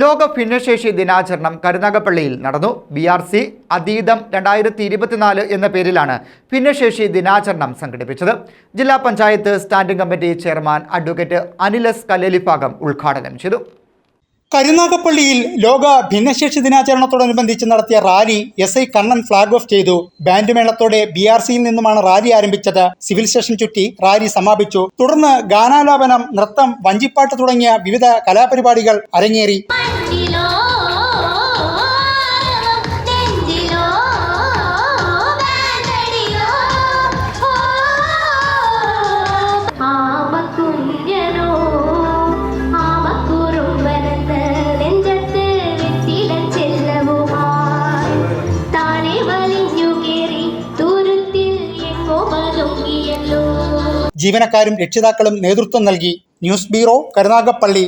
ലോക ഭിന്നശേഷി ദിനാചരണം കരുനാഗപ്പള്ളിയിൽ നടന്നു. ബി ആർ സി അതീതം രണ്ടായിരത്തി ഇരുപത്തിനാല് എന്ന പേരിലാണ് ഭിന്നശേഷി ദിനാചരണം സംഘടിപ്പിച്ചത്. ജില്ലാ panchayat standing committee chairman advocate Anilas Kallelibhagam ഉദ്ഘാടനം ചെയ്തു. കരുനാഗപ്പള്ളിയിൽ ലോക ഭിന്നശേഷി ദിനാചരണത്തോടനുബന്ധിച്ച് നടത്തിയ rally S I Kannan flag off ചെയ്തു. ബാൻഡ് മേളത്തോടെ ബി ആർ സിയിൽ നിന്നുമാണ് റാലി ആരംഭിച്ചത്. സിവിൽ സ്റ്റേഷൻ ചുറ്റി റാലി സമാപിച്ചു. തുടർന്ന് ഗാനാലാപനം നൃത്തം വഞ്ചിപ്പാട്ട് തുടങ്ങിയ വിവിധ കലാപരിപാടികൾ അരങ്ങേറി. ജീവനക്കാരും രക്ഷിതാക്കളും നേതൃത്വം നൽകി ന്യൂസ് ബ്യൂറോ കരുനാഗപ്പള്ളി.